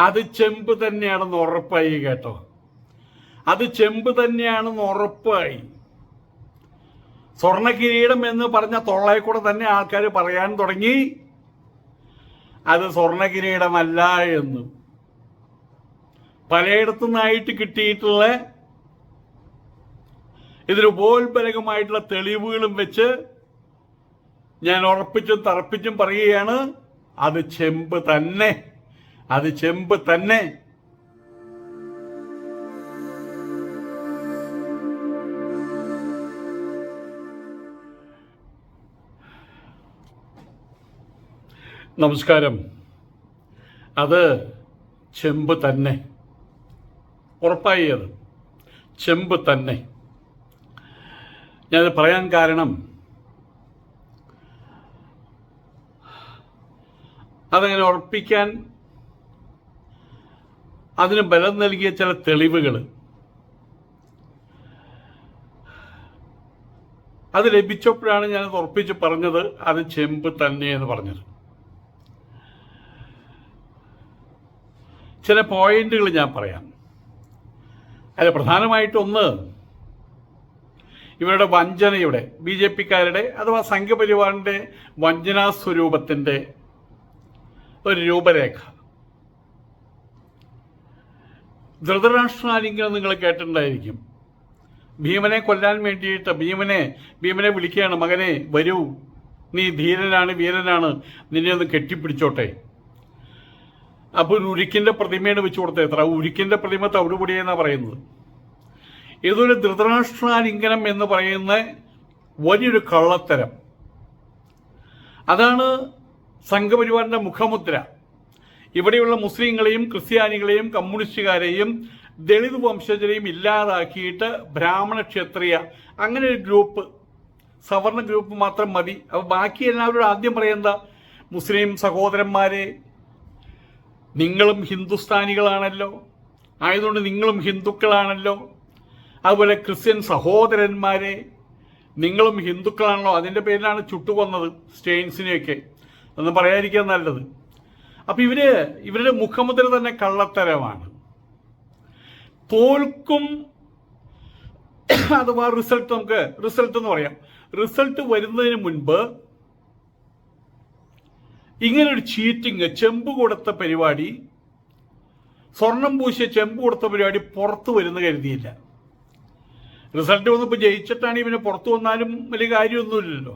അത് ചെമ്പ് തന്നെയാണെന്ന് ഉറപ്പായി കേട്ടോ. അത് ചെമ്പ് തന്നെയാണെന്ന് ഉറപ്പായി. സ്വർണ കിരീടം എന്ന് പറഞ്ഞ തൊള്ളയെ കൂടെ തന്നെ ആൾക്കാർ പറയാൻ തുടങ്ങി. അത് സ്വർണ കിരീടമല്ല എന്ന്. പലയിടത്തു നിന്നായിട്ട് കിട്ടിയിട്ടുള്ള ഇതിൽ ബോൽബലകമായിട്ടുള്ള തെളിവുകളും വെച്ച് ഞാൻ ഉറപ്പിച്ചും തറപ്പിച്ചും പറയുകയാണ് അത് ചെമ്പ് തന്നെ. അത് ചെമ്പ് തന്നെ. നമസ്കാരം. അത് ചെമ്പ് തന്നെ. ഉറപ്പായി അത് ചെമ്പ് തന്നെ. ഞാനത് പറയാൻ കാരണം അതങ്ങനെ ഉറപ്പിക്കാൻ അതിന് ബലം നൽകിയ ചില തെളിവുകൾ. അത് ലഭിച്ചപ്പോഴാണ് ഞാൻ ഉറപ്പിച്ച് പറഞ്ഞത് അത് ചെമ്പ് തന്നെ എന്ന് പറഞ്ഞത്. ചില പോയിന്റുകൾ ഞാൻ പറയാം. അതിൽ പ്രധാനമായിട്ടൊന്ന് ഇവരുടെ വഞ്ചനയുടെ ബി ജെ പിക്കാരുടെ അഥവാ സംഘപരിവാറിന്റെ വഞ്ചനാ സ്വരൂപത്തിന്റെ ഒരു രൂപരേഖ. ധൃതരാഷ്ട്രാലിംഗനം നിങ്ങൾ കേട്ടിട്ടുണ്ടായിരിക്കും. ഭീമനെ കൊല്ലാൻ വേണ്ടിയിട്ട് ഭീമനെ ഭീമനെ വിളിക്കുകയാണ് മകനെ വരൂ. നീ ധീരനാണ് വീരനാണ്. നിന്നെ ഒന്ന് കെട്ടിപ്പിടിച്ചോട്ടെ. അപ്പോൾ ഒരു ഉരുക്കിന്റെ പ്രതിമയാണ് വെച്ചു കൊടുത്തത് എത്ര ഉരുക്കിന്റെ പ്രതിമ തവിടുപൊടിയെന്നാണ് പറയുന്നത്. ഇതൊരു ധൃതരാഷ്ട്രാലിംഗനം എന്ന് പറയുന്ന വലിയൊരു കള്ളത്തരം. അതാണ് സംഘപരിവാറിന്റെ മുഖമുദ്ര. ഇവിടെയുള്ള മുസ്ലിങ്ങളെയും ക്രിസ്ത്യാനികളെയും കമ്മ്യൂണിസ്റ്റുകാരെയും ദളിത് വംശജരെയും ഇല്ലാതാക്കിയിട്ട് ബ്രാഹ്മണ ക്ഷത്രിയ അങ്ങനെ ഒരു ഗ്രൂപ്പ് സവർണ ഗ്രൂപ്പ് മാത്രം മതി. അപ്പോൾ ബാക്കി എല്ലാവരും ആദ്യം പറയുന്ന മുസ്ലിം സഹോദരന്മാരെ നിങ്ങളും ഹിന്ദുസ്ഥാനികളാണല്ലോ. ആയതുകൊണ്ട് നിങ്ങളും ഹിന്ദുക്കളാണല്ലോ. അതുപോലെ ക്രിസ്ത്യൻ സഹോദരന്മാരെ നിങ്ങളും ഹിന്ദുക്കളാണല്ലോ. അതിന്റെ പേരിലാണ് ചുട്ടുകൊന്നത് സ്റ്റെയിൻസിനെയൊക്കെ. ഒന്നും പറയാതിരിക്കാൻ നല്ലത്. അപ്പം ഇവർ ഇവരുടെ മുഖമുദ്ര തന്നെ കള്ളത്തരമാണ്. തോൽക്കും അഥവാ റിസൾട്ട് നമുക്ക് റിസൾട്ട് എന്ന് പറയാം. റിസൾട്ട് വരുന്നതിന് മുൻപ് ഇങ്ങനൊരു ചീറ്റിങ് ചെമ്പ് കൊടുത്ത പരിപാടി സ്വർണം പൂശിയ ചെമ്പ് കൊടുത്ത പരിപാടി പുറത്തു വരുന്ന കരുതിയില്ല. റിസൾട്ട് വന്നപ്പോൾ ജയിച്ചിട്ടാണ് ഇവന് പുറത്തു വന്നാലും വലിയ കാര്യമൊന്നുമില്ലല്ലോ.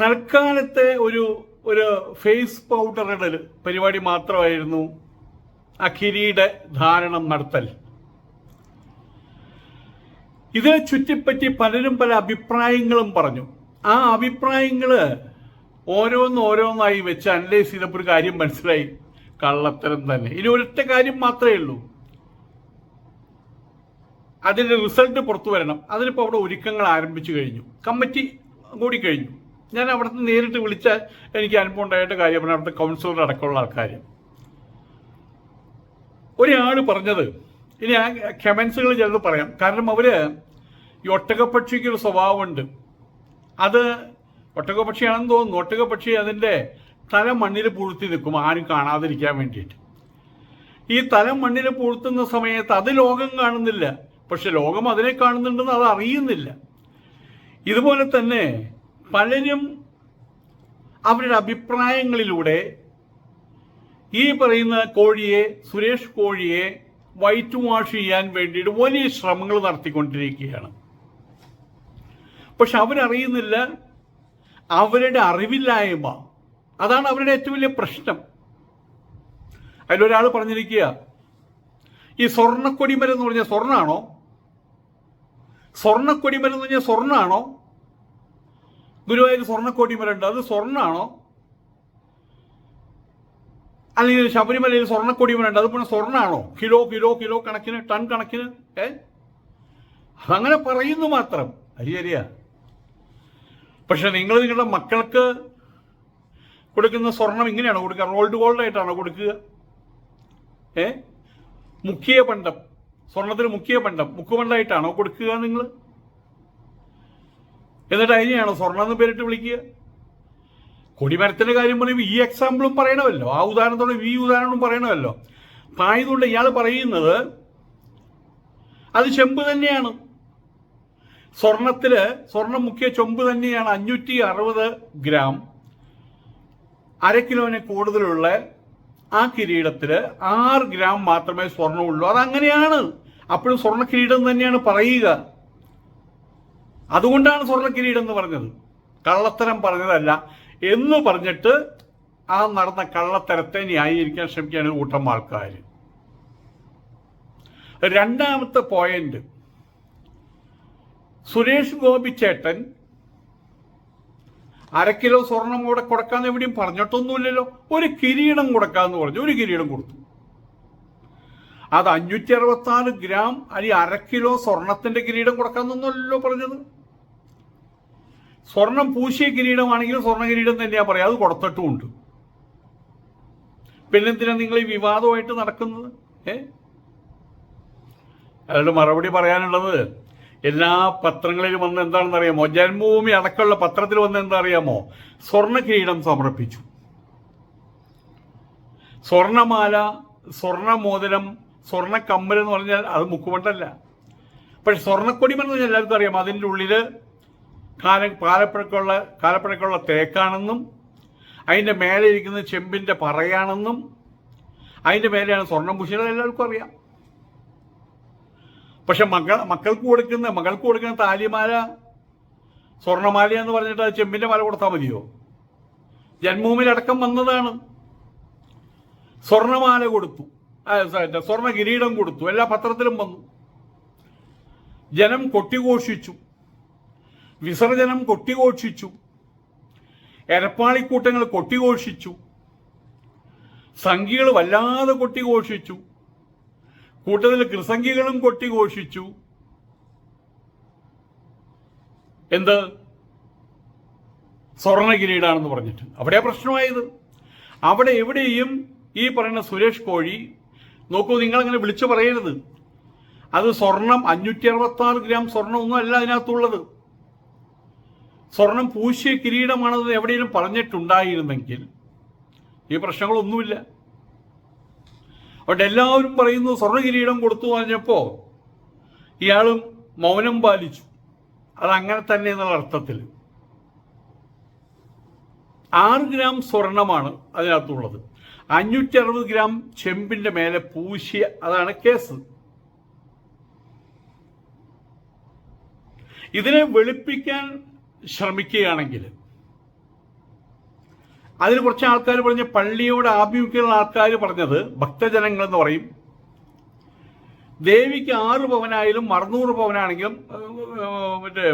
തൽക്കാലത്തെ ഒരു ഒരു ഫേസ് പൗഡർ ഇടൽ പരിപാടി മാത്രമായിരുന്നു. ആ കിരീട ധാരണം നടത്തൽ. ഇതിനെ ചുറ്റിപ്പറ്റി പലരും പല അഭിപ്രായങ്ങളും പറഞ്ഞു. ആ അഭിപ്രായങ്ങൾ ഓരോന്ന് ഓരോന്നായി വെച്ച് അനലൈസ് ചെയ്തപ്പോൾ ഒരു കാര്യം മനസ്സിലായി. കള്ളത്തരം തന്നെ. ഇനി ഒരൊറ്റ കാര്യം മാത്രമേ ഉള്ളൂ. അതിന്റെ റിസൾട്ട് പുറത്തു വരണം. അതിനിപ്പോൾ അവിടെ ഒരുക്കങ്ങൾ ആരംഭിച്ചു കഴിഞ്ഞു. കമ്മിറ്റി കൂടി കഴിഞ്ഞു. ഞാൻ അവിടുത്തെ നേരിട്ട് വിളിച്ചാൽ എനിക്ക് അനുഭവം ഉണ്ടായിട്ട് കാര്യമാണ് അവിടുത്തെ കൗൺസിലർ അടക്കമുള്ള ആൾക്കാർ ഒരാൾ പറഞ്ഞത് ഇനി ആ കമൻസുകൾ ചിലത് പറയാം. കാരണം അവർ ഈ ഒട്ടകപ്പക്ഷിക്ക് ഒരു സ്വഭാവമുണ്ട്. അത് ഒട്ടകപ്പക്ഷിയാണെന്ന് തോന്നുന്നു. ഒട്ടകപ്പക്ഷി അതിന്റെ തല മണ്ണിൽ പൂഴ്ത്തി നിൽക്കും ആരും കാണാതിരിക്കാൻ വേണ്ടിയിട്ട്. ഈ തല മണ്ണിൽ പൂഴ്ത്തുന്ന സമയത്ത് അത് ലോകം കാണുന്നില്ല. പക്ഷെ ലോകം അതിനെ കാണുന്നുണ്ടെന്ന് അത് അറിയുന്നില്ല. ഇതുപോലെ തന്നെ പലരും അവരുടെ അഭിപ്രായങ്ങളിലൂടെ ഈ പറയുന്ന കോഴിയെ സുരേഷ് കോഴിയെ വൈറ്റ് വാഷ് ചെയ്യാൻ വേണ്ടിയിട്ട് വലിയ ശ്രമങ്ങൾ നടത്തിക്കൊണ്ടിരിക്കുകയാണ്. പക്ഷെ അവരറിയുന്നില്ല അവരുടെ അറിവില്ലായ്മ. അതാണ് അവരുടെ ഏറ്റവും വലിയ പ്രശ്നം. അതിലൊരാൾ പറഞ്ഞിരിക്കുക ഈ സ്വർണക്കൊടിമരം എന്ന് പറഞ്ഞാൽ സ്വർണാണോ? സ്വർണക്കൊടിമരം എന്ന് പറഞ്ഞാൽ സ്വർണാണോ? ഗുരുവായൂർ സ്വർണക്കൊടിമരം ഉണ്ട്. അത് സ്വർണാണോ? അല്ലെങ്കിൽ ശബരിമലയിൽ സ്വർണക്കൊടിമരം ഉണ്ട്. അത് പിന്നെ സ്വർണാണോ? കിലോ കിലോ കിലോ കണക്കിന് ടൺ കണക്കിന്? ഏ? അങ്ങനെ പറയുന്നു മാത്രം. അത് ശരിയാ പക്ഷെ നിങ്ങൾ നിങ്ങളുടെ മക്കൾക്ക് കൊടുക്കുന്ന സ്വർണം ഇങ്ങനെയാണോ കൊടുക്കുക? റോൾഡ് ഗോൾഡ് ആയിട്ടാണോ കൊടുക്കുക? ഏ? മുഖ്യ പണ്ടം സ്വർണത്തിന് മുഖ്യ പണ്ടം മുക്കുപണ്ടായിട്ടാണോ കൊടുക്കുക നിങ്ങൾ? എന്നിട്ട് അതിനെയാണോ സ്വർണം എന്ന് പേരിട്ട് വിളിക്കുക? കൊടിമരത്തിന്റെ കാര്യം പറയുമ്പോൾ ഈ എക്സാമ്പിളും പറയണമല്ലോ. ആ ഉദാഹരണത്തോടെ ഈ ഉദാഹരണവും പറയണമല്ലോ. അപ്പം ആയതുകൊണ്ട് ഇയാൾ പറയുന്നത് അത് ചെമ്പ് തന്നെയാണ്. സ്വർണത്തിൽ സ്വർണം മുഖ്യ ചൊമ്പ് തന്നെയാണ് അഞ്ഞൂറ്റി അറുപത് ഗ്രാം. അര കിലോന് കൂടുതലുള്ള ആ കിരീടത്തിൽ ആറ് ഗ്രാം മാത്രമേ സ്വർണമുള്ളൂ. അതങ്ങനെയാണ്. അപ്പോഴും സ്വർണ കിരീടം തന്നെയാണ് പറയുക. അതുകൊണ്ടാണ് സ്വർണ കിരീടം എന്ന് പറഞ്ഞത്. കള്ളത്തരം പറഞ്ഞതല്ല എന്ന് പറഞ്ഞിട്ട് ആ നടന്ന കള്ളത്തരത്തെ ന്യായീകരിക്കാൻ ശ്രമിക്കുകയാണ് കൂട്ടം ആൾക്കാർ രണ്ടാമത്തെ പോയിന്റ് സുരേഷ് ഗോപി ചേട്ടൻ അര കിലോ സ്വർണം കൂടെ കൊടുക്കാന്ന് എവിടെയും പറഞ്ഞിട്ടൊന്നുമില്ലല്ലോ. ഒരു കിരീടം കൊടുക്കാന്ന് പറഞ്ഞു. ഒരു കിരീടം കൊടുത്തു. അത് അഞ്ഞൂറ്റി അറുപത്തി ഗ്രാം അല്ലെങ്കിൽ അര കിലോ സ്വർണത്തിന്റെ കിരീടം കൊടുക്കാന്നൊന്നുമല്ലോ പറഞ്ഞത്. സ്വർണം പൂശിയ കിരീടമാണെങ്കിൽ സ്വർണ കിരീടം തന്നെയാ പറയാം. അത് കൊടുത്തിട്ടുമുണ്ട്. പിന്നെന്തിനാ നിങ്ങൾ ഈ വിവാദമായിട്ട് നടക്കുന്നത്? ഏ? അയാളുടെ മറുപടി പറയാനുള്ളത് എല്ലാ പത്രങ്ങളിലും വന്ന് എന്താണെന്ന് അറിയാമോ ജന്മഭൂമി അടക്കമുള്ള പത്രത്തിൽ വന്ന് എന്താ അറിയാമോ സ്വർണ കിരീടം സമർപ്പിച്ചു. സ്വർണമാല സ്വർണമോതിരം സ്വർണ കമ്മൽ എന്ന് പറഞ്ഞാൽ അത് മുക്കുകൊണ്ടല്ല പക്ഷെ സ്വർണക്കൊടിമെന്ന് പറഞ്ഞാൽ എല്ലാവർക്കും അറിയാം. അതിന്റെ ഉള്ളിൽ കാല കാലപ്പഴക്കമുള്ള കാലപ്പഴക്കമുള്ള തേക്കാണെന്നും അതിന്റെ മേലെ ഇരിക്കുന്ന ചെമ്പിന്റെ പറയാണെന്നും അതിന്റെ മേലെയാണ് സ്വർണം പൂശിയത് എല്ലാവർക്കും അറിയാം. പക്ഷെ മക്കൾ മക്കൾക്ക് കൊടുക്കുന്ന മകൾക്ക് കൊടുക്കുന്ന താലിമാല സ്വർണമാല എന്ന് പറഞ്ഞിട്ട് അത് ചെമ്പിന്റെ മാല കൊടുത്താൽ മതിയോ? ജന്മഭൂമിയിലടക്കം വന്നതാണ്. സ്വർണമാല കൊടുത്തു. സ്വർണ കിരീടം കൊടുത്തു. എല്ലാ പത്രത്തിലും വന്നു. ജനം കൊട്ടിഘോഷിച്ചു. വിസർജനം കൊട്ടിഘോഷിച്ചു. എരപ്പാളിക്കൂട്ടങ്ങൾ കൊട്ടിഘോഷിച്ചു. സംഖ്യകൾ വല്ലാതെ കൊട്ടിഘോഷിച്ചു. കൂട്ടത്തിൽ കൃസംഖ്യകളും കൊട്ടിഘോഷിച്ചു. എന്ത്? സ്വർണ കിരീടാണെന്ന് പറഞ്ഞിട്ട്. അവിടെ പ്രശ്നമായത്. അവിടെ എവിടെയും ഈ പറയുന്ന സുരേഷ് കോഴി നോക്കൂ നിങ്ങളങ്ങനെ വിളിച്ചു പറയരുത്. അത് സ്വർണം അഞ്ഞൂറ്റി അറുപത്തി ആറ് ഗ്രാം സ്വർണം ഒന്നും അല്ല അതിനകത്തുള്ളത്. സ്വർണം പൂശിയ കിരീടമാണെന്ന് എവിടെയെങ്കിലും പറഞ്ഞിട്ടുണ്ടായിരുന്നെങ്കിൽ ഈ പ്രശ്നങ്ങളൊന്നുമില്ല. അവിടെ എല്ലാവരും പറയുന്നു സ്വർണ കിരീടം കൊടുത്തു പറഞ്ഞപ്പോൾ ഇയാളും മൗനം പാലിച്ചു. അതങ്ങനെ തന്നെ എന്നുള്ള അർത്ഥത്തിൽ. ആറ് ഗ്രാം സ്വർണമാണ് അതിനകത്തുള്ളത്. അഞ്ഞൂറ്റി അറുപത് ഗ്രാം ചെമ്പിന്റെ മേലെ പൂശിയ അതാണ് കേസ്. ഇതിനെ വെളുപ്പിക്കാൻ ശ്രമിക്കുകയാണെങ്കിൽ. അതിൽ കുറച്ച് ആൾക്കാർ പറഞ്ഞ പള്ളിയോട് ആഭിമുഖ്യമുള്ള ആൾക്കാർ പറഞ്ഞത് ഭക്തജനങ്ങൾ എന്ന് പറയും. ദേവിക്ക് ആറ് പവനായാലും അറുന്നൂറ് പവനാണെങ്കിലും മറ്റേ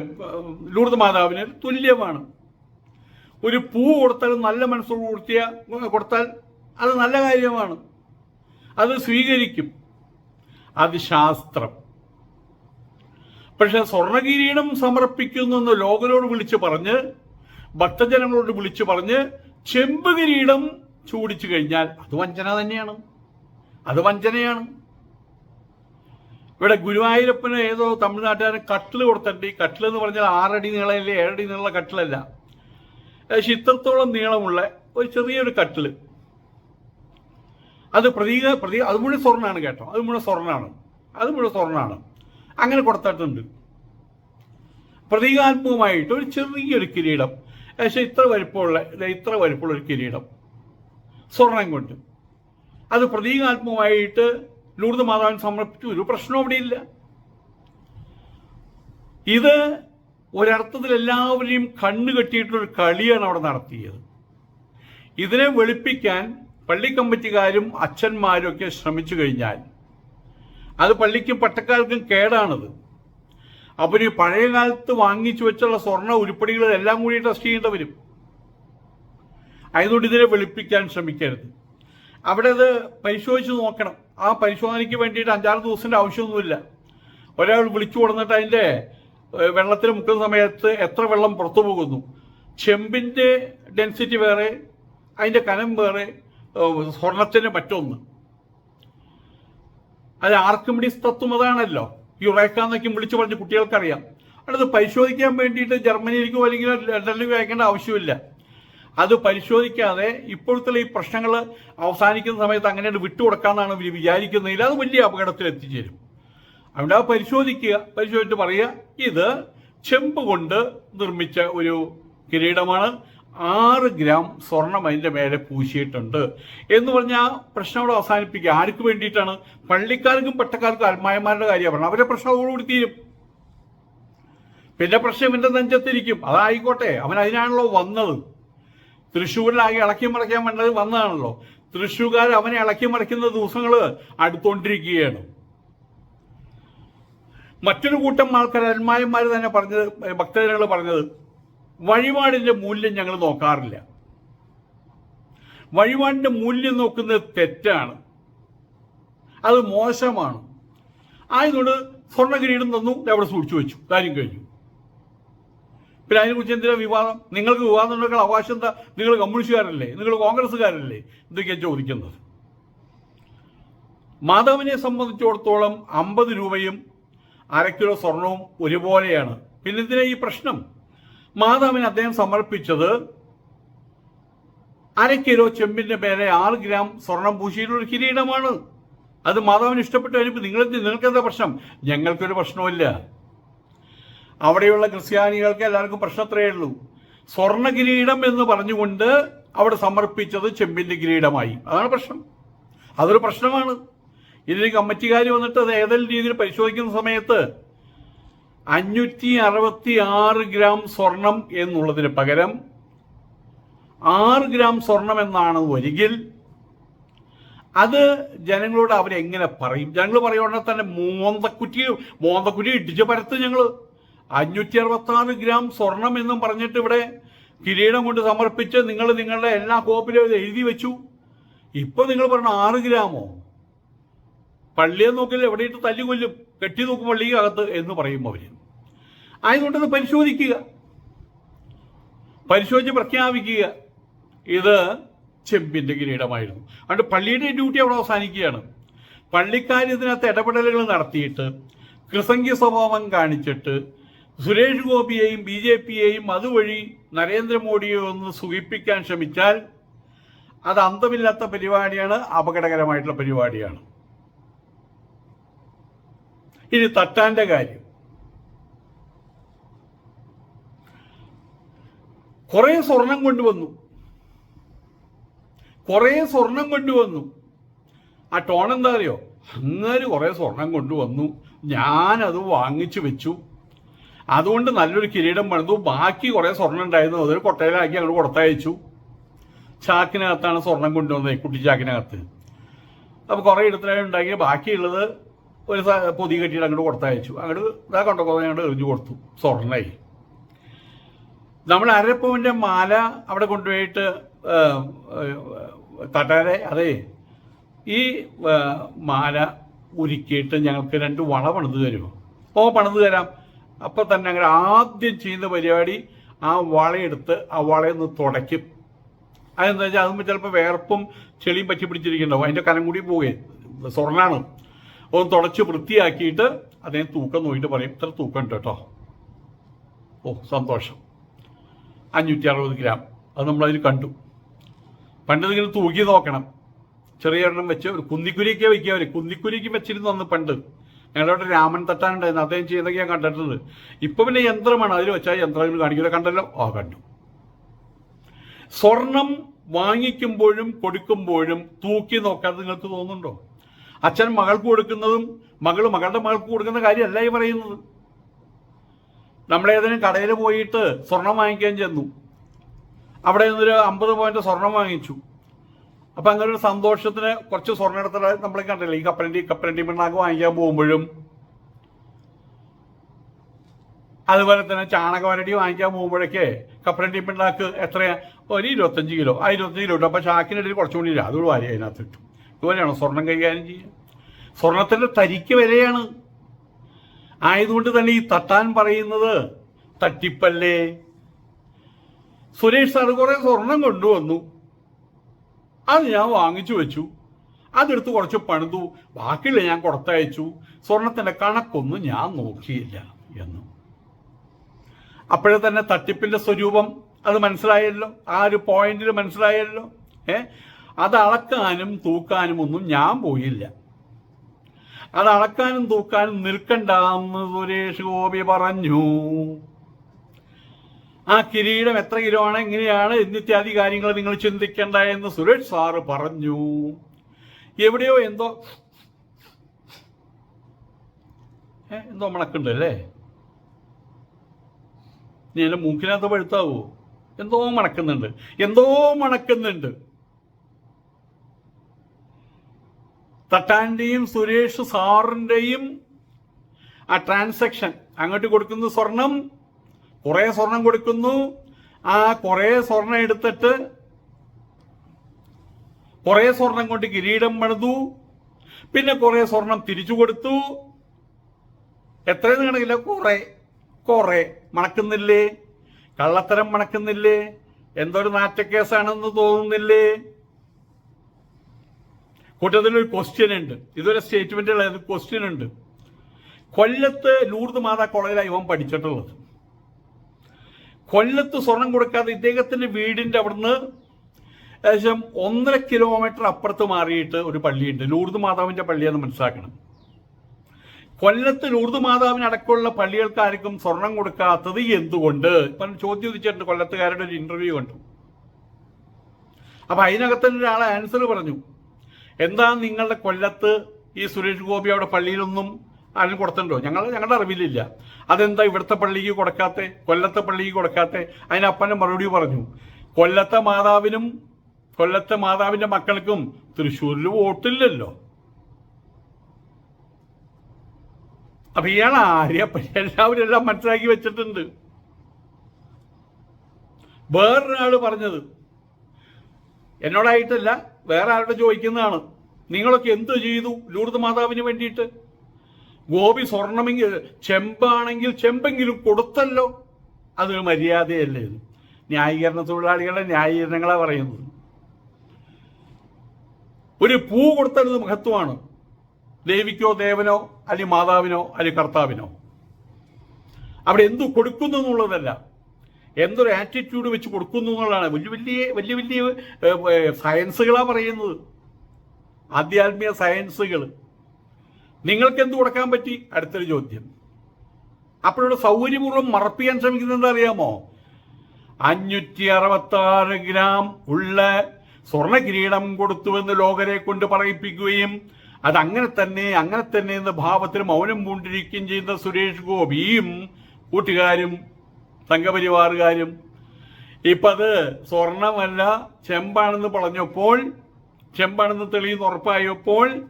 ലൂർദ് മാതാവിന് തുല്യമാണ്. ഒരു പൂ കൊടുത്താൽ നല്ല മനസ്സോട് കൊടുത്തിയ കൊടുത്താൽ അത് നല്ല കാര്യമാണ്. അത് സ്വീകരിക്കും. അത് ശാസ്ത്രം. പക്ഷെ സ്വർണകിരീടം സമർപ്പിക്കുന്നെന്ന് ലോകരോട് വിളിച്ചു പറഞ്ഞ് ഭക്തജനങ്ങളോട് വിളിച്ചു പറഞ്ഞ് ചെമ്പ് കിരീടം ചൂടിച്ചു കഴിഞ്ഞാൽ അത് വഞ്ചന തന്നെയാണ്. അത് വഞ്ചനയാണ്. ഇവിടെ ഗുരുവായൂരപ്പന് ഏതോ തമിഴ്നാട്ടുകാരൻ കട്ടിൽ കൊടുത്തിട്ടുണ്ട്. ഈ കട്ടിൽ എന്ന് പറഞ്ഞാൽ ആറടി നീളമില്ല ഏഴടി നീളമുള്ള കട്ടിലല്ല. ഏകദേശം ഇത്രത്തോളം നീളമുള്ള ഒരു ചെറിയൊരു കട്ടിൽ അത് പ്രതീക പ്രതീക അത് മുഴുവൻ സ്വർണമാണ് കേട്ടോ. അത് മുഴുവൻ സ്വർണമാണ് അത് മുഴുവൻ സ്വർണമാണ് അങ്ങനെ കൊടുത്തിട്ടുണ്ട്. പ്രതീകാത്മകമായിട്ട് ഒരു ചെറിയൊരു കിരീടം. ഏകദേശം ഇത്ര വലിപ്പമുള്ള ഇത്ര വലിപ്പമുള്ള ഒരു കിരീടം. സ്വർണം കൊണ്ട്. അത് പ്രതീകാത്മകമായിട്ട് ലൂർദ് മാതാവിന് സമർപ്പിച്ചു. ഒരു പ്രശ്നവും അവിടെയില്ല ഇത് ഒരർത്ഥത്തിൽ എല്ലാവരെയും കണ്ണു കെട്ടിയിട്ടുള്ളൊരു കളിയാണ് അവിടെ നടത്തിയത്. ഇതിനെ വെളുപ്പിക്കാൻ പള്ളി അച്ഛന്മാരും ഒക്കെ ശ്രമിച്ചു കഴിഞ്ഞാൽ അത് പള്ളിക്കും പട്ടക്കാർക്കും കേടാണത്. അപ്പോൾ ഈ പഴയ കാലത്ത് വാങ്ങിച്ചു വെച്ചുള്ള സ്വർണ ഉരുപ്പടികൾ എല്ലാം കൂടി ടെസ്റ്റ് ചെയ്യേണ്ടി വരും ആയതുകൊണ്ട് ഇതിനെ വെളുപ്പിക്കാൻ ശ്രമിക്കരുത്. അവിടെ അത് പരിശോധിച്ച് നോക്കണം. ആ പരിശോധനയ്ക്ക് വേണ്ടിയിട്ട് അഞ്ചാറ് ദിവസത്തിന്റെ ആവശ്യമൊന്നുമില്ല. ഒരാൾ വിളിച്ചു കൊടുത്തിട്ട് അതിന്റെ വെള്ളത്തിന് മുക്കുന്ന സമയത്ത് എത്ര വെള്ളം പുറത്തു പോകുന്നു. ചെമ്പിന്റെ ഡെൻസിറ്റി വേറെ അതിന്റെ കനം വേറെ സ്വർണത്തിന് മറ്റൊന്ന്. അത് ആർക്കുമിഡീസ് തത്വം അതാണല്ലോ. യുറേക്ക എന്നൊക്കെ വിളിച്ചു പറഞ്ഞ് കുട്ടികൾക്കറിയാം. അത് പരിശോധിക്കാൻ വേണ്ടിയിട്ട് ജർമ്മനിയിലേക്കോ അല്ലെങ്കിൽ ലണ്ടനിലേക്കോ അയക്കേണ്ട ആവശ്യമില്ല. അത് പരിശോധിക്കാതെ ഇപ്പോഴത്തെ ഈ പ്രശ്നങ്ങൾ അവസാനിക്കുന്ന സമയത്ത് അങ്ങനെ വിട്ടുകൊടുക്കാമെന്നാണ് വിചാരിക്കുന്നതിൽ അത് വലിയ അപകടത്തിൽ എത്തിച്ചേരും. അതുകൊണ്ട് അത് പരിശോധിക്കുക. പരിശോധിച്ചിട്ട് പറയുക ഇത് ചെമ്പ് കൊണ്ട് നിർമ്മിച്ച ഒരു കിരീടമാണ്. ആറ് ഗ്രാം സ്വർണം അതിന്റെ മേലെ പൂശിയിട്ടുണ്ട് എന്ന് പറഞ്ഞാൽ പ്രശ്നം അവിടെ അവസാനിപ്പിക്കുക. ആർക്ക് വേണ്ടിയിട്ടാണ്? പള്ളിക്കാർക്കും പട്ടക്കാർക്കും അൽമായന്മാരുടെ കാര്യമാണ്. അവരെ പ്രശ്നം അതോടുകൂടി തീരും. പിന്നെ പ്രശ്നം എന്റെ നെഞ്ചത്തിരിക്കും. അതായിക്കോട്ടെ അവൻ അതിനാണല്ലോ വന്നത്. തൃശ്ശൂരിലാകെ ഇളക്കി മറിക്കാൻ വേണ്ടത് വന്നതാണല്ലോ. തൃശ്ശൂർകാർ അവനെ ഇളക്കി മറിക്കുന്ന ദിവസങ്ങൾ അടുത്തോണ്ടിരിക്കുകയാണ്. മറ്റൊരു കൂട്ടം ആൾക്കാർ അന്മായന്മാർ തന്നെ പറഞ്ഞത് ഭക്തജനങ്ങൾ പറഞ്ഞത് വഴിപാടിന്റെ മൂല്യം ഞങ്ങൾ നോക്കാറില്ല. വഴിപാടിന്റെ മൂല്യം നോക്കുന്നത് തെറ്റാണ്. അത് മോശമാണ്. ആയതുകൊണ്ട് സ്വർണ കിരീടം തന്നു അവിടെ സൂക്ഷിച്ചു വെച്ചു കാര്യം കഴിഞ്ഞു. പിന്നെ അതിനെക്കുറിച്ച് എന്തിനാ വിവാദം? നിങ്ങൾക്ക് വിവാദം ഉണ്ടാക്കാൻ അവകാശം എന്താ? നിങ്ങൾ കമ്മ്യൂണിസ്റ്റുകാരല്ലേ? നിങ്ങൾ കോൺഗ്രസ്സുകാരല്ലേ? ഇതൊക്കെയാണ് ചോദിക്കുന്നത്. മാധവനെ സംബന്ധിച്ചിടത്തോളം അമ്പത് രൂപയും അര കിലോ സ്വർണവും ഒരുപോലെയാണ്. പിന്നെ എന്തിനാ ഈ പ്രശ്നം? മാധവന് അദ്ദേഹം സമർപ്പിച്ചത് അര കിലോ ചെമ്പിന്റെ മേലെ ആറ് ഗ്രാം സ്വർണം പൂശിയിട്ടുള്ള കിരീടമാണ്. അത് മാതാവിന് ഇഷ്ടപ്പെട്ടു കഴിഞ്ഞപ്പോൾ നിങ്ങൾ നിങ്ങൾക്ക് എന്താ പ്രശ്നം? ഞങ്ങൾക്കൊരു പ്രശ്നമില്ല അവിടെയുള്ള ക്രിസ്ത്യാനികൾക്ക് എല്ലാവർക്കും പ്രശ്നത്രയേ ഉള്ളൂ. സ്വർണ കിരീടം എന്ന് പറഞ്ഞുകൊണ്ട് അവിടെ സമർപ്പിച്ചത് ചെമ്പിന്റെ കിരീടമായി. അതാണ് പ്രശ്നം. അതൊരു പ്രശ്നമാണ്. ഇതിന് കമ്മിറ്റിക്കാർ വന്നിട്ട് അത് ഏതെങ്കിലും രീതിയിൽ പരിശോധിക്കുന്ന സമയത്ത് അഞ്ഞൂറ്റി അറുപത്തി ആറ് ഗ്രാം സ്വർണം എന്നുള്ളതിന് പകരം ആറ് ഗ്രാം സ്വർണം എന്നാണ് വരികിൽ അത് ജനങ്ങളോട് അവരെങ്ങനെ പറയും? ജനങ്ങൾ പറയുന്ന തന്നെ മോന്തക്കുറ്റി മോന്തക്കുറ്റി ഇടിച്ച് പരത്ത് ഞങ്ങൾ അഞ്ഞൂറ്റി അറുപത്തി ആറ് ഗ്രാം സ്വർണം എന്നും പറഞ്ഞിട്ട് ഇവിടെ കിരീടം കൊണ്ട് സമർപ്പിച്ച് നിങ്ങൾ നിങ്ങളുടെ എല്ലാ കോപ്പിലും എഴുതി വെച്ചു. ഇപ്പൊ നിങ്ങൾ പറഞ്ഞ ആറ് ഗ്രാമോ? പള്ളിയെ നോക്കില്ല എവിടെയിട്ട് തല്ലി കൊല്ലും? കെട്ടി നോക്കും പള്ളിക്കകത്ത് എന്ന് പറയും അവർ ആയതുകൊണ്ടത് പരിശോധിക്കുക. പരിശോധിച്ച് പ്രഖ്യാപിക്കുക. ഇത് ചെമ്പിന്റെ കിരീടമായിരുന്നു. അതുകൊണ്ട് പള്ളിയുടെ ഡ്യൂട്ടി അവിടെ അവസാനിക്കുകയാണ്. പള്ളിക്കാർ ഇതിനകത്ത് ഇടപെടലുകൾ നടത്തിയിട്ട് കൃസംഖ്യ സ്വഭാവം കാണിച്ചിട്ട് സുരേഷ് ഗോപിയെയും ബി ജെ പിയെയും അതുവഴി നരേന്ദ്രമോദിയെ ഒന്ന് സുഖിപ്പിക്കാൻ ശ്രമിച്ചാൽ അത് അന്തമില്ലാത്ത പരിപാടിയാണ് അപകടകരമായിട്ടുള്ള പരിപാടിയാണ്. ഇനി തട്ടാന്റെ കാര്യം. കുറെ സ്വർണം കൊണ്ടുവന്നു. കുറെ സ്വർണം കൊണ്ടുവന്നു. ആ ടോൺ എന്താ അറിയോ? അങ്ങനെ കുറെ സ്വർണം കൊണ്ടുവന്നു. ഞാനത് വാങ്ങിച്ചു വെച്ചു. അതുകൊണ്ട് നല്ലൊരു കിരീടം പണിതു. ബാക്കി കുറെ സ്വർണം ഉണ്ടായിരുന്നു. അതൊരു കൊട്ടയിലാക്കി അങ്ങോട്ട് കൊടുത്തയച്ചു. ചാക്കിനകത്താണ് സ്വർണം കൊണ്ടുവന്നത് കുട്ടി ചാക്കിനകത്ത്. അപ്പോൾ കുറേ ഇടത്തിലായി ഉണ്ടാക്കി ബാക്കിയുള്ളത് ഒരു പൊതി കെട്ടിയിട്ട് അങ്ങോട്ട് കൊടുത്തയച്ചു. അങ്ങോട്ട് ഇതാ കൊണ്ടോ അങ്ങോട്ട് എറിഞ്ഞു കൊടുത്തു. സ്വർണമായി നമ്മൾ അരപ്പൂവിന്റെ മാല അവിടെ കൊണ്ടുപോയിട്ട് തട്ടാരെ അതെ ഈ മാല ഉരുക്കിയിട്ട് ഞങ്ങൾക്ക് രണ്ട് വള പണിത് തരുമോ? ഓ പണിത് തരാം. അപ്പോൾ തന്നെ അങ്ങനെ ആദ്യം ചെയ്യുന്ന പരിപാടി ആ വളയെടുത്ത് ആ വളയൊന്ന് തുടയ്ക്കും. അതെന്താ വെച്ചാൽ അതുമ്പോൾ ചിലപ്പോൾ വേർപ്പും ചെളിയും പറ്റി പിടിച്ചിരിക്കുന്നുണ്ടാവും. അതിന്റെ കനം കൂടി പോവുകയും. സ്വർണാണ്. ഒന്ന് തുടച്ച് വൃത്തിയാക്കിയിട്ട് അദ്ദേഹം തൂക്കം നോക്കിയിട്ട് പറയും. ഇത്ര തൂക്കം ഉണ്ട് കേട്ടോ. ഓ സന്തോഷം. അഞ്ഞൂറ്റി അറുപത് ഗ്രാം. അത് നമ്മളതിൽ കണ്ടു. പണ്ട് നിങ്ങൾ തൂക്കി നോക്കണം. ചെറിയ എണ്ണം വെച്ച് ഒരു കുന്നിക്കുരിയൊക്കെ വയ്ക്കുക കുന്നിക്കുരിക്ക് വെച്ചിരുന്നു അന്ന് പണ്ട്. ഞങ്ങളുടെ രാമൻ തട്ടാനുണ്ടായിരുന്നു. അദ്ദേഹം ചെയ്യുന്നതൊക്കെ ഞാൻ കണ്ടിട്ടുണ്ട്. ഇപ്പൊ പിന്നെ യന്ത്രമാണ്. അതിൽ വെച്ചാൽ യന്ത്രങ്ങൾ കാണിക്കില്ല കണ്ടല്ലോ? ആ കണ്ടു. സ്വർണം വാങ്ങിക്കുമ്പോഴും കൊടുക്കുമ്പോഴും തൂക്കി നോക്കാതെ നിങ്ങൾക്ക് തോന്നുന്നുണ്ടോ? അച്ഛൻ മകൾക്ക് കൊടുക്കുന്നതും മകൾ മകളുടെ മകൾക്ക് കൊടുക്കുന്ന കാര്യമല്ല ഈ പറയുന്നത്. നമ്മളേതെങ്കിലും കടയിൽ പോയിട്ട് സ്വർണം വാങ്ങിക്കാൻ ചെന്നു. അവിടെ നിന്നൊരു അമ്പത് പോയിന്റ് സ്വർണം വാങ്ങിച്ചു. അപ്പൊ അങ്ങനെ ഒരു സന്തോഷത്തിന് കുറച്ച് സ്വർണം എടുത്തിട്ട് നമ്മൾ കണ്ടില്ല ഈ കപ്പലണ്ടി കപ്പലണ്ടി പിണ്ണാക്ക് വാങ്ങിക്കാൻ പോകുമ്പോഴും. അതുപോലെ തന്നെ ചാണകവരടി വാങ്ങിക്കാൻ പോകുമ്പോഴൊക്കെ കപ്പലണ്ടി പിണ്ണാക്ക് എത്രയാ? ഒരു ഇരുപത്തഞ്ച് കിലോ ആ ഇരുപത്തഞ്ച് കിലോ ഉണ്ട് അപ്പൊ ചാക്കിനിടയിൽ കുറച്ചുകൂടി ഇല്ല. അതുകൂടി വാരി അതിനകത്ത് ഇട്ടു. ഇതുപോലെയാണോ സ്വർണം കൈകാര്യം ചെയ്യുക? സ്വർണത്തിന്റെ തരിക്ക് വിലയാണ്. ആയതുകൊണ്ട് തന്നെ ഈ തട്ടാൻ പറയുന്നത് തട്ടിപ്പല്ലേ? സുരേഷ് സാർ കുറെ സ്വർണം കൊണ്ടുവന്നു. അത് ഞാൻ വാങ്ങിച്ചു വെച്ചു. അതെടുത്ത് കുറച്ച് പണിതു. ബാക്കിയുള്ള ഞാൻ കൊടുത്തയച്ചു. സ്വർണത്തിന്റെ കണക്കൊന്നും ഞാൻ നോക്കിയില്ല എന്നു. അപ്പോഴേ തന്നെ തട്ടിപ്പിന്റെ സ്വരൂപം അത് മനസ്സിലായല്ലോ? ആ ഒരു പോയിന്റിൽ മനസ്സിലായല്ലോ? ഏ? അത് അളക്കാനും തൂക്കാനും ഒന്നും ഞാൻ പോയില്ല. അത് അളക്കാനും തൂക്കാനും നിൽക്കണ്ടെന്ന് സുരേഷ് ഗോപി പറഞ്ഞു. ആ കിരീടം എത്ര കിലോ ആണ് എങ്ങനെയാണ് എന്നിത്യാദി കാര്യങ്ങൾ നിങ്ങൾ ചിന്തിക്കേണ്ട എന്ന് സുരേഷ് സാറ് പറഞ്ഞു. എവിടെയോ എന്തോ എന്തോ മണക്കുണ്ട് അല്ലേ? നീ എന്റെ മൂക്കിനകത്ത് പഴുത്താവോ? എന്തോ മണക്കുന്നുണ്ട് എന്തോ മണക്കുന്നുണ്ട്. തട്ടാന്റെയും സുരേഷ് സാറിന്റെയും ആ ട്രാൻസാക്ഷൻ അങ്ങോട്ട് കൊടുക്കുന്നു സ്വർണം കുറെ സ്വർണം കൊടുക്കുന്നു. ആ കുറെ സ്വർണം എടുത്തിട്ട് കുറെ സ്വർണം കൊണ്ട് കിരീടം പണിതു. പിന്നെ കുറെ സ്വർണം തിരിച്ചു കൊടുത്തു. എത്രയെന്ന് കണക്കില്ല കുറെ കുറെ മണക്കുന്നില്ലേ? കള്ളത്തരം മണക്കുന്നില്ലേ? എന്തൊരു നാറ്റക്കേസാണെന്ന് തോന്നുന്നില്ലേ? കൂട്ടത്തിൽ ഒരു ക്വസ്റ്റ്യൻ ഉണ്ട്. ഇതൊരു സ്റ്റേറ്റ്മെന്റുള്ള ക്വസ്റ്റ്യൻ ഉണ്ട്. കൊല്ലത്ത് ലൂർദ് മാതാ കോളേജിലാണ് ഇവൻ പഠിച്ചിട്ടുള്ളത്. കൊല്ലത്ത് സ്വർണം കൊടുക്കാതെ ഇദ്ദേഹത്തിന്റെ വീടിന്റെ അവിടുന്ന് ഏകദേശം ഒന്നര കിലോമീറ്റർ അപ്പുറത്ത് മാറിയിട്ട് ഒരു പള്ളിയുണ്ട്. ലൂർദ് മാതാവിന്റെ പള്ളിയെന്ന് മനസ്സിലാക്കണം. കൊല്ലത്ത് ലൂർദ് മാതാവിനടക്കമുള്ള പള്ളികൾക്ക് ആർക്കും സ്വർണം കൊടുക്കാത്തത് എന്തുകൊണ്ട്? ഇപ്പം ചോദ്യം ചോദിച്ചിട്ടുണ്ട് കൊല്ലത്തുകാരുടെ ഒരു ഇന്റർവ്യൂ കണ്ടു. അപ്പൊ അതിനകത്ത് ഒരാൾ ആൻസർ പറഞ്ഞു. എന്താ നിങ്ങളുടെ കൊല്ലത്ത് ഈ സുരേഷ് ഗോപി അവിടെ പള്ളിയിലൊന്നും ആരും കൊടുത്തിട്ടുണ്ടോ? ഞങ്ങൾ ഞങ്ങളുടെ അറിവിലില്ല. അതെന്താ ഇവിടുത്തെ പള്ളിക്ക് കൊടുക്കാത്ത? കൊല്ലത്തെ പള്ളിക്ക് കൊടുക്കാത്ത? അതിന് അപ്പന്റെ മറുപടി പറഞ്ഞു. കൊല്ലത്തെ മാതാവിനും കൊല്ലത്തെ മാതാവിന്റെ മക്കൾക്കും തൃശ്ശൂരിൽ വോട്ടില്ലല്ലോ. അപ്പൊ ഇയാൾ ആര്യപ്പൻ എല്ലാവരും എല്ലാം മനസ്സിലാക്കി വെച്ചിട്ടുണ്ട്. വേറൊരാൾ പറഞ്ഞത്. എന്നോടായിട്ടല്ല വേറെ ആരുടെ ചോദിക്കുന്നതാണ്? നിങ്ങളൊക്കെ എന്ത് ചെയ്തു ലൂർദ് മാതാവിന് വേണ്ടിയിട്ട്? ഗോപി സ്വർണമെങ്കിൽ ചെമ്പാണെങ്കിൽ ചെമ്പെങ്കിലും കൊടുത്തല്ലോ. അതൊരു മര്യാദയല്ലേ? ന്യായീകരണ തൊഴിലാളികളുടെ ന്യായീകരണങ്ങളാണ് പറയുന്നത്. ഒരു പൂ കൊടുത്തത് മഹത്വമാണ്. ദേവിക്കോ ദേവനോ അല്ലെങ്കിൽ മാതാവിനോ അല്ലെങ്കിൽ കർത്താവിനോ. അവിടെ എന്തു കൊടുക്കുന്നു എന്നുള്ളതല്ല. എന്തൊരു ആറ്റിറ്റ്യൂഡ് വെച്ച് കൊടുക്കുന്നു എന്നുള്ളതാണ്. വലിയ വലിയ വലിയ വലിയ സയൻസുകളാണ് പറയുന്നത്. ആധ്യാത്മിക സയൻസുകൾ നിങ്ങൾക്ക് എന്ത് കൊടുക്കാൻ പറ്റി? അടുത്തൊരു ചോദ്യം. അപ്പോഴുള്ള സൗകര്യപൂർവം മറപ്പിക്കാൻ ശ്രമിക്കുന്നത് എന്താ അറിയാമോ അഞ്ഞൂറ്റി അറുപത്തി ആറ് ഗ്രാം ഉള്ള സ്വർണ കിരീടം കൊടുത്തുവെന്ന് ലോകരെ കൊണ്ട് പറയിപ്പിക്കുകയും അത് അങ്ങനെ തന്നെ അങ്ങനെ തന്നെ എന്ന ഭാവത്തിൽ മൗനം പൂണ്ടിരിക്കുകയും ചെയ്യുന്ന സുരേഷ് ഗോപിയും കൂട്ടുകാരും സംഘപരിവാറുകാരും. ഇപ്പൊ അത് സ്വർണമല്ല ചെമ്പാണെന്ന് പറഞ്ഞപ്പോൾ ചെമ്പാണെന്ന് തെളിയുന്ന ഉറപ്പായപ്പോൾ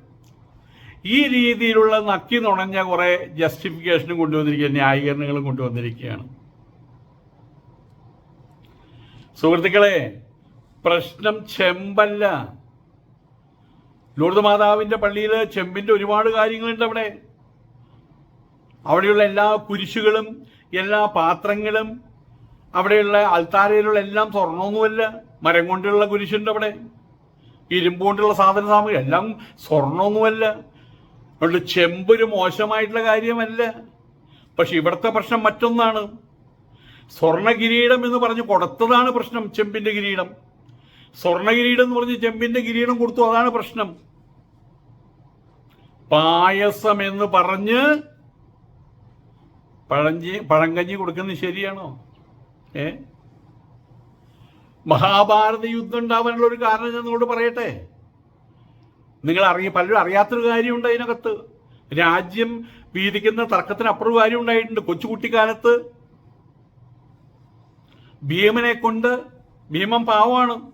ഈ രീതിയിലുള്ള നക്കി നുണഞ്ഞ കുറെ ജസ്റ്റിഫിക്കേഷനും കൊണ്ടുവന്നിരിക്കുക ന്യായീകരണങ്ങളും കൊണ്ടുവന്നിരിക്കുകയാണ്. സുഹൃത്തുക്കളെ പ്രശ്നം ചെമ്പല്ല. ലൂർദ് മാതാവിന്റെ പള്ളിയിൽ ചെമ്പിന്റെ ഒരുപാട് കാര്യങ്ങളുണ്ട് അവിടെ. അവിടെയുള്ള എല്ലാ കുരിശുകളും എല്ലാ പാത്രങ്ങളും അവിടെയുള്ള അൽത്താരയിലുള്ള എല്ലാം സ്വർണമൊന്നുമല്ല. മരം കൊണ്ടുള്ള കുരിശുണ്ട് അവിടെ. ഇരുമ്പ് കൊണ്ടുള്ള സാധന സാമഗ്രി എല്ലാം സ്വർണമൊന്നുമല്ല. അതുകൊണ്ട് ചെമ്പൊരു മോശമായിട്ടുള്ള കാര്യമല്ല. പക്ഷെ ഇവിടുത്തെ പ്രശ്നം മറ്റൊന്നാണ്. സ്വർണ കിരീടം എന്ന് പറഞ്ഞ് കൊടുത്തതാണ് പ്രശ്നം ചെമ്പിന്റെ കിരീടം. സ്വർണ കിരീടം എന്ന് പറഞ്ഞ് ചെമ്പിന്റെ കിരീടം കൊടുത്തു അതാണ് പ്രശ്നം. പായസം എന്ന് പറഞ്ഞ് പഴഞ്ചി പഴങ്കഞ്ഞി കൊടുക്കുന്നത് ശരിയാണോ? ഏ? മഹാഭാരത യുദ്ധം ഉണ്ടാവാനുള്ള ഒരു കാരണം ഞാൻ നിങ്ങളോട് പറയട്ടെ. നിങ്ങൾ അറിയ പലരും അറിയാത്തൊരു കാര്യമുണ്ട് അതിനകത്ത്. രാജ്യം വീതിക്കുന്ന തർക്കത്തിനപ്പുറം കാര്യം ഉണ്ടായിട്ടുണ്ട്. കൊച്ചുകുട്ടിക്കാലത്ത് ഭീമനെ കൊണ്ട് ഭീമൻ പാവമാണ്.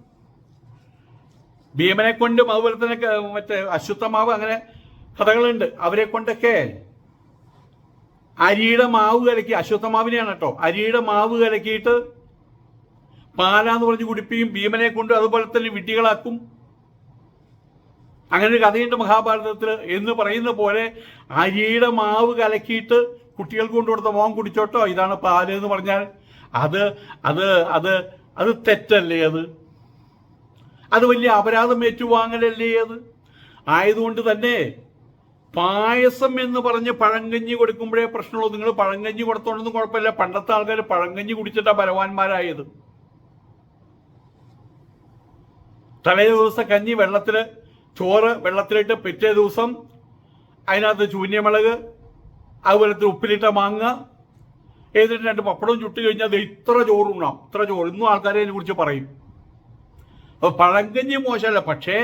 ഭീമനെ കൊണ്ടും അതുപോലെ തന്നെ മറ്റേ അശ്വത്ഥമാവ് അങ്ങനെ കഥകളുണ്ട്. അവരെ കൊണ്ടൊക്കെ അരിയുടെ മാവ് കലക്കി അശ്വത്ഥമാവിനെയാണ് കേട്ടോ. അരിയുടെ മാവ് കലക്കിയിട്ട് പാലാന്ന് പറഞ്ഞ് കുടിപ്പിക്കും ഭീമനെ കൊണ്ട് അതുപോലെ തന്നെ വിട്ടികളാക്കും അങ്ങനെ ഒരു കഥയുണ്ട് മഹാഭാരതത്തിൽ എന്ന് പറയുന്ന പോലെ അരിയുടെ മാവ് കലക്കിയിട്ട് കുട്ടികൾക്ക് കൊണ്ടുകൊടുത്ത മോൻ കുടിച്ചോട്ടോ? ഇതാണ് പാൽ എന്ന് പറഞ്ഞാൽ. അത് അത് അത് അത് തെറ്റല്ലേ അത്? അത് വലിയ അപരാധം ഏറ്റുവാങ്ങലല്ലേ അത്? ആയതുകൊണ്ട് തന്നെ പായസം എന്ന് പറഞ്ഞ് പഴങ്കഞ്ഞി കൊടുക്കുമ്പോഴേ പ്രശ്നമുള്ളൂ. നിങ്ങൾ പഴങ്കഞ്ഞി കൊടുത്തോണ്ടൊന്നും കുഴപ്പമില്ല. പണ്ടത്തെ ആൾക്കാർ പഴങ്കഞ്ഞി കുടിച്ചിട്ടാണ് ബലവാന്മാരായത്. തലേ ദിവസം കഞ്ഞി വെള്ളത്തിൽ ചോറ് വെള്ളത്തിലിട്ട് പിറ്റേ ദിവസം അതിനകത്ത് ചൂന്യമുളക് അതുപോലെ ഉപ്പിലിട്ട മാങ്ങ ഏതിട്ട് രണ്ട് പപ്പടം ചുട്ട് കഴിഞ്ഞാൽ അത് ഇത്ര ചോറുണ്ണാം. ഇത്ര ചോറ് ഇന്നും ആൾക്കാരെ അതിനെ കുറിച്ച് പറയും. പഴങ്കഞ്ഞി മോശമല്ല. പക്ഷേ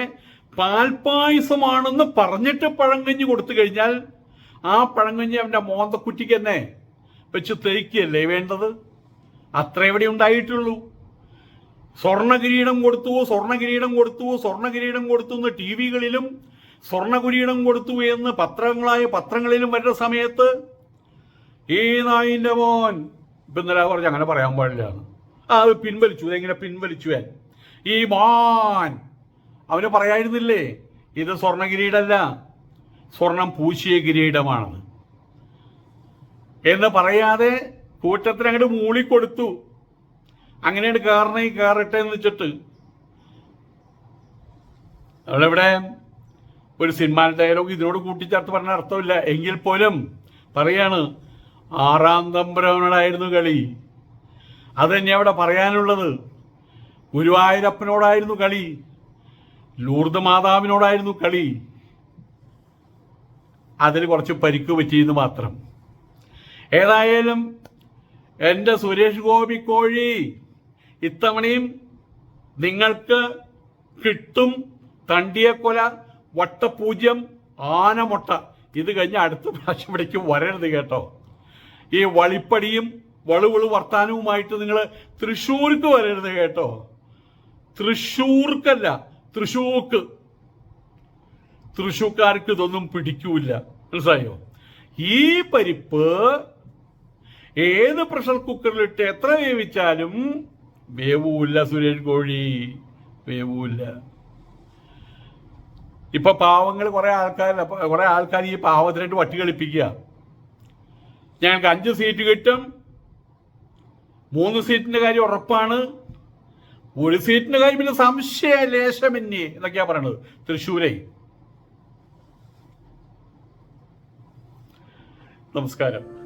പാൽപ്പായസമാണെന്ന് പറഞ്ഞിട്ട് പഴങ്കഞ്ഞി കൊടുത്തു കഴിഞ്ഞാൽ ആ പഴങ്കഞ്ഞി അവന്റെ മോന്തക്കുറ്റിക്ക് തന്നെ വെച്ച് തേക്കുകയല്ലേ വേണ്ടത്? അത്ര എവിടെ ഉണ്ടായിട്ടുള്ളൂ. സ്വർണകിരീടം കൊടുത്തു സ്വർണകിരീടം കൊടുത്തു സ്വർണകിരീടം കൊടുത്തു എന്ന് ടി വികളിലും സ്വർണകിരീടം കൊടുത്തു എന്ന് പത്രങ്ങളായ പത്രങ്ങളിലും വരുന്ന സമയത്ത് ഈ നായിന്റെ മോൻ ഇപ്പൊ ഇന്നലെ പറഞ്ഞു അങ്ങനെ പറയാൻ പാടില്ല ആ അത് പിൻവലിച്ചു ഇതെങ്ങനെ പിൻവലിച്ചു ഈ മോൻ അവന് പറയായിരുന്നില്ലേ ഇത് സ്വർണ കിരീടമല്ല സ്വർണം പൂശിയ കിരീടമാണത് എന്ന് പറയാതെ കൂട്ടത്തിന് അങ്ങോട്ട് മൂളിക്കൊടുത്തു. അങ്ങനെയാണ് കയറണേ കയറട്ടെ എന്ന് വെച്ചിട്ട്. അവളിവിടെ ഒരു സിനിമ ഡയലോഗ് ഇതിനോട് കൂട്ടിച്ചേർത്ത് പറഞ്ഞ അർത്ഥമില്ല. എങ്കിൽ പോലും പറയാണ് ആറാം തമ്പുരാനോടായിരുന്നു കളി. അത് തന്നെ അവിടെ പറയാനുള്ളത്. ഗുരുവായൂരപ്പനോടായിരുന്നു കളി. ലൂർദ് മാതാവിനോടായിരുന്നു കളി. അതിൽ കുറച്ച് പരിക്ക് പറ്റിയെന്ന് മാത്രം. ഏതായാലും എന്റെ സുരേഷ് ഗോപി കോഴി ഇത്തവണയും നിങ്ങൾക്ക് കിട്ടും തണ്ടിയക്കൊല വട്ടപൂജ്യം ആനമുട്ട. ഇത് കഴിഞ്ഞ് അടുത്ത പ്രാവശ്യം ഇവിടേക്ക് വരരുത് കേട്ടോ. ഈ വളിപ്പടിയും വളുവളു വർത്താനവുമായിട്ട് നിങ്ങൾ തൃശ്ശൂർക്ക് വരരുത് കേട്ടോ. തൃശ്ശൂർക്കല്ല തൃശ്ശൂർക്ക് തൃശൂക്കാർക്ക് ഇതൊന്നും പിടിക്കൂല മനസ്സിലായോ? ഈ പരിപ്പ് ഏത് പ്രഷർ കുക്കറിലിട്ട് എത്ര വേവിച്ചാലും വേവൂല്ല സുരേഷ് കോഴി വേവൂല്ല ഇപ്പൊ പാവങ്ങൾ കുറെ ആൾക്കാർ കുറെ ആൾക്കാർ ഈ പാവത്തിനായിട്ട് വട്ടി കളിപ്പിക്കുക. ഞങ്ങൾക്ക് അഞ്ച് സീറ്റ് കിട്ടും. മൂന്ന് സീറ്റിന്റെ കാര്യം ഉറപ്പാണ്. ഒരു സീറ്റിന്റെ കാര്യം പിന്നെ സംശയ ലേശമെന്യേ എന്നൊക്കെയാ പറയണത്. തൃശ്ശൂരേ. നമസ്കാരം.